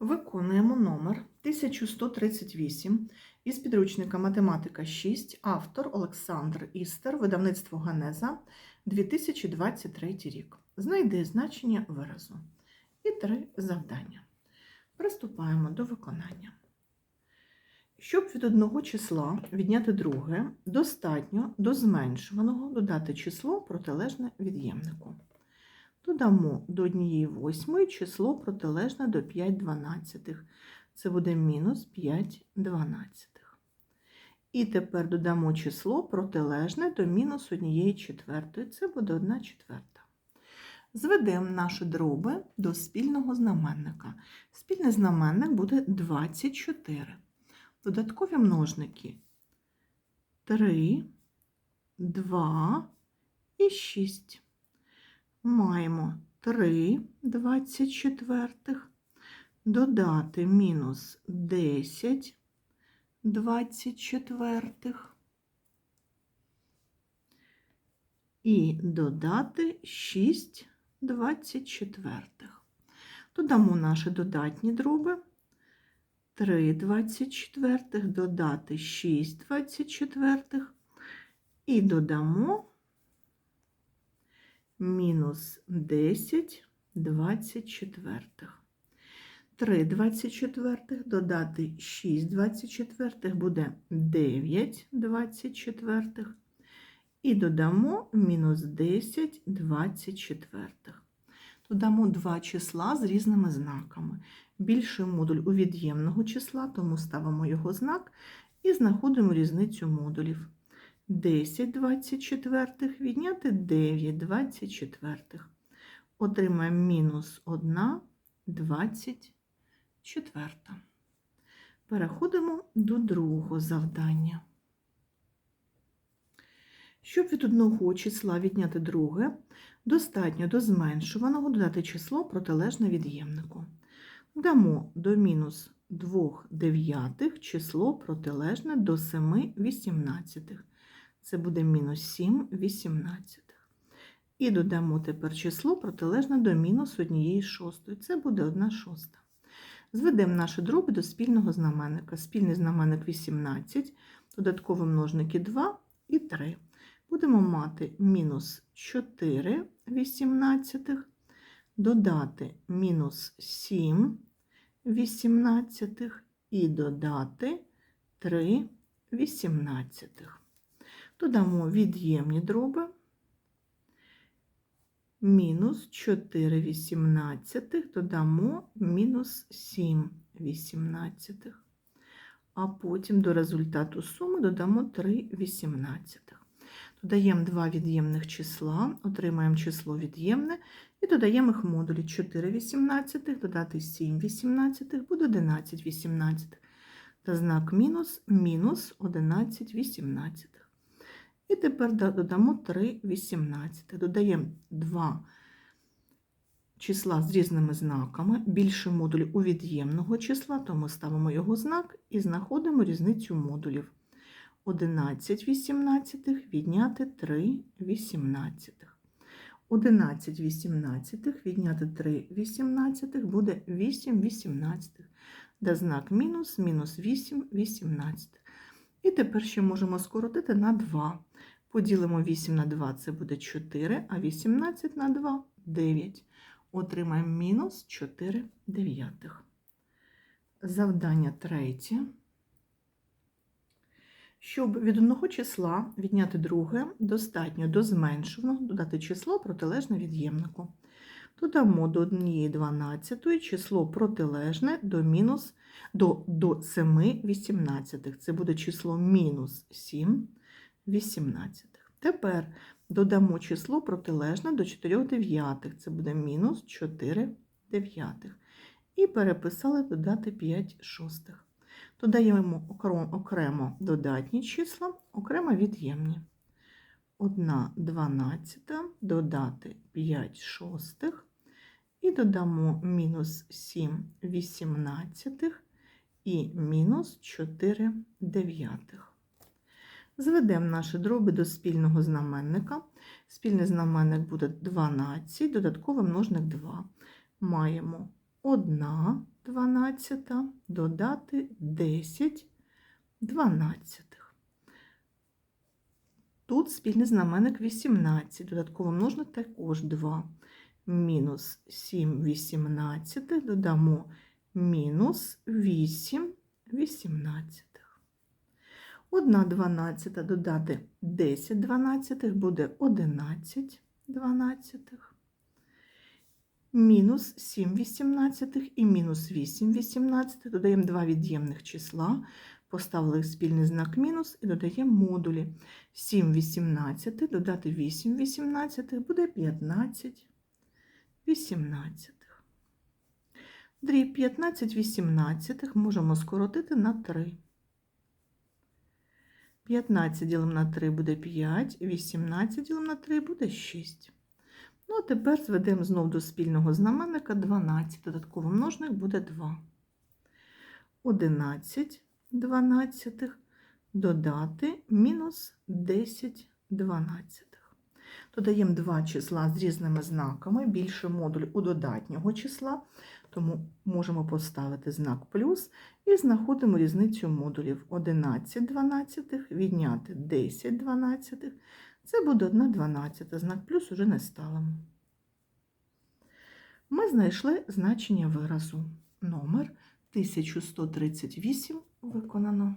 Виконуємо номер 1138 із підручника Математика 6, автор Олександр Істер, видавництво Ганеза, 2023 рік. Знайди значення виразу. І три завдання. Приступаємо до виконання. Щоб від одного числа відняти друге, достатньо до зменшуваного додати число протилежне від'ємнику. Додамо до 1 восьмої число протилежне до 5 дванадцятих. Це буде мінус 5 дванадцятих. І тепер додамо число протилежне до мінус 1 четвертої. Це буде 1 четверта. Зведемо наші дроби до спільного знаменника. Спільний знаменник буде 24. Додаткові множники 3, 2 і 6 маємо 3 24, додати мінус 10 24 і додати 6 24. Додамо наші додатні дроби. 3 24, додати 6 24 і додамо мінус 10 24. 3 24 додати 6 24 буде 9 24. І додамо мінус 10 24. Додамо два числа з різними знаками. Більший модуль у від'ємного числа, тому ставимо його знак і знаходимо різницю модулів. 10 24 відняти 9 24. Отримаємо мінус 1 24. Переходимо до другого завдання. Щоб від одного числа відняти друге, достатньо до зменшуваного додати число протилежне від'ємнику. Дамо до мінус 2 дев'ятих число протилежне до 7 вісімнадцятих. Це буде мінус 7 вісімнадцятих. І додамо тепер число протилежне до мінус 1 шостої. Це буде 1 шоста. Зведемо наші дроби до спільного знаменника. Спільний знаменник 18, додаткові множники 2 і 3. Будемо мати мінус 4 вісімнадцятих, додати мінус 7 вісімнадцятих і додати 3 вісімнадцятих. Додамо від'ємні дроби. Мінус 4 вісімнадцятих, додамо мінус 7 вісімнадцятих. А потім до результату суми додамо 3 вісімнадцятих. Додаємо два від'ємних числа, отримаємо число від'ємне і додаємо їх модулі 4 18, додати 7 18, буде 11 18. Та знак мінус мінус 11 18. І тепер додамо 3 18. Додаємо два числа з різними знаками. Більший модуль у від'ємного числа, тому ставимо його знак і знаходимо різницю модулів. 11 вісімнадцятих відняти 3 вісімнадцятих. 11 вісімнадцятих відняти 3 вісімнадцятих буде 8 вісімнадцятих, де знак мінус, мінус 8 вісімнадцятих. І тепер ще можемо скоротити на 2. Поділимо 8 на 2, це буде 4, а 18 на 2 9. Отримаємо мінус 4 дев'ятих. Завдання третє. Щоб від одного числа відняти друге, достатньо до зменшуваного додати число протилежне від'ємнику. Додамо до 1 12 число протилежне до мінус до, до 7 18. Це буде число мінус 7 18. Тепер додамо число протилежне до 4 дев'ятих. Це буде мінус 4 дев'ятих. І переписали додати 5 шостих. Додаємо окремо додатні числа, окремо від'ємні. 1 дванадцята додати 5 шостих і додамо мінус 7 вісімнадцятих і мінус 4 дев'ятих. Зведемо наші дроби до спільного знаменника. Спільний знаменник буде 12, додатковий множник 2. Маємо 1 дванадцята додати 10 дванадцятих. Тут спільний знаменник 18, додатково множник також 2. Мінус 7 18 додамо мінус 8 18. 1 дванадцята додати 10 дванадцятих буде 11 дванадцятих. Мінус 7 вісімнадцятих і мінус 8 вісімнадцятих. Додаємо два від'ємних числа, поставили спільний знак мінус і додаємо модулі. 7 вісімнадцятих додати 8 вісімнадцятих буде 15 вісімнадцятих. Дріб 15 вісімнадцятих можемо скоротити на 3. 15 ділимо на 3 буде 5, 18 ділимо на 3 буде 6. Ну, а тепер зведемо знов до спільного знаменника 12. Додатковий множник буде 2. 11 дванадцятих додати мінус 10 дванадцятих. Додаємо два числа з різними знаками, більше модуль у додатнього числа, тому можемо поставити знак плюс і знаходимо різницю модулів 11 дванадцятих, відняти 10 дванадцятих. Це буде 1 дванадцята, знак плюс уже не ставимо. Ми знайшли значення виразу. Номер 1138 виконано.